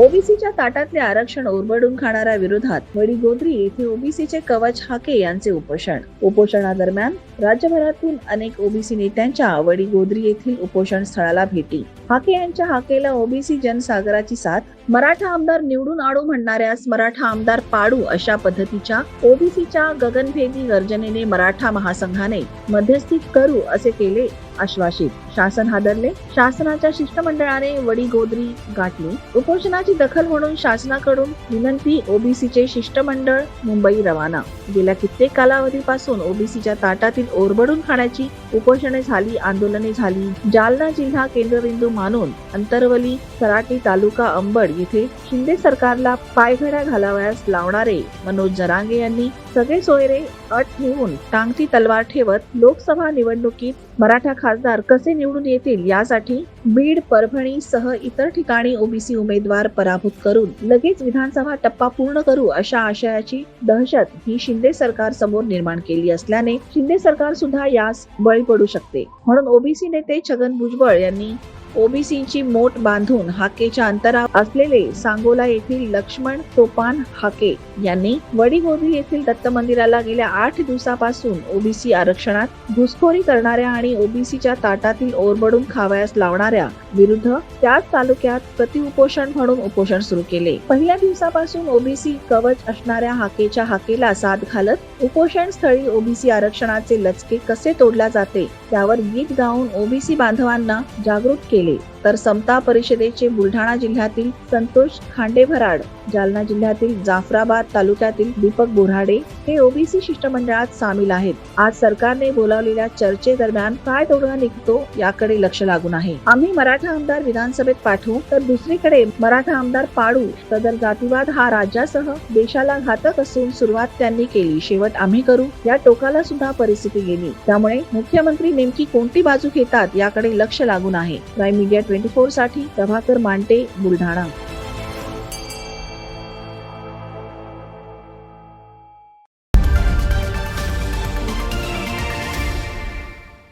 ओबीसीच्या ताटातले आरक्षण ओरबडून खाणाऱ्या विरोधात वडीगोद्री येथे ओबीसीचे कवच हाके यांचे उपोषण. उपोषणादरम्यान राज्यभरातून अनेक ओबीसी नेत्यांच्या वडीगोद्री येथील उपोषण स्थळाला भेटी. हाके यांच्या हाकेला ओबीसी जनसागराची साथ मराठा आमदार निवडून आडू म्हणणाऱ्यास मराठा आमदार पाडू अशा पद्धतीच्या ओबीसीच्या गगनभेदी गर्जनेने मराठा महासंघाने मध्यस्थी करू असे केले आश्वासित. शासन हादरले. शासनाच्या शिष्टमंडळाने वडी गोदरी गाठली. उपोषणाची दखल म्हणून शासनाकडून विनंती ओबीसीचे शिष्टमंडळ मुंबई रवाना. गेल्या कित्येक कालावधीपासून ओबीसीच्या ताटातील ओरबडून खाण्याची उपोषणे झाली आंदोलने झाली. जालना जिल्हा केंद्रबिंदू मानून अंतरवली सराटी तालुका अंबड येथे शिंदे सरकारला पायघड्या घालावयास लावणारे मनोज जरांगे यांनी सगळे सोयरे अट ठेवून टांगती तलवार ठेवत लोकसभा निवडणुकीत मराठा खासदार कसे निवडून येतील यासाठी बीड परभणी सह इतर ठिकाणी ओबीसी उमेदवार पराभूत करून लगेच विधानसभा टप्पा पूर्ण करू अशा आशयाची दहशत ही शिंदे सरकार समोर निर्माण केली असल्याने शिंदे सरकार सुद्धा यास बळी पडू शकते. म्हणून ओबीसी नेते छगन भुजबळ यांनी ओबीसीची मोठ बांधून हाकेच्या अंतरा असलेले सांगोला येथील लक्ष्मण सोपान हाके यांनी वडीगोरी येथील दत्त मंदिराला गेल्या आठ दिवसापासून ओबीसी आरक्षणात घुसखोरी करणाऱ्या आणि ओबीसीच्या ताटातील ओरबडून खावयास लावणाऱ्या विरुद्ध त्याच तालुक्यात प्रतिउपोषण म्हणून उपोषण सुरू केले. पहिल्या दिवसापासून ओबीसी कवच असणाऱ्या हाकेच्या हाकेला साथ घालत उपोषण स्थळी ओबीसी आरक्षणाचे लचके कसे तोडल्या जाते त्यावर गीत गाऊन ओबीसी बांधवांना जागृत केले. केले. तर समता परिषदेचे बुलढाणा जिल्ह्यातील संतोष खांडेभराड जालना जिल्ह्यातील जाफराबाद तालुक्यातील दीपक बोराडे हे ओबीसी शिष्टमंडळात सामील आहेत. आज सरकारने बोलावलेल्या चर्चेदरम्यान काय तोडगा निघतो याकडे लक्ष लागून आहे. आम्ही मराठा आमदार विधानसभेत पाठवू तर दुसरीकडे मराठा आमदार पाडू सदर जातीवाद हा राज्यासह देशाला घातक असून सुरुवात त्यांनी केली शेवट आम्ही करू या टोकाला सुद्धा परिस्थिती गेली. त्यामुळे मुख्यमंत्री नेमकी कोणती बाजू घेतात याकडे लक्ष लागून आहे. मीडिया ट्वेंटी फोरसाठी प्रभाकर मांटे बुलढाणा.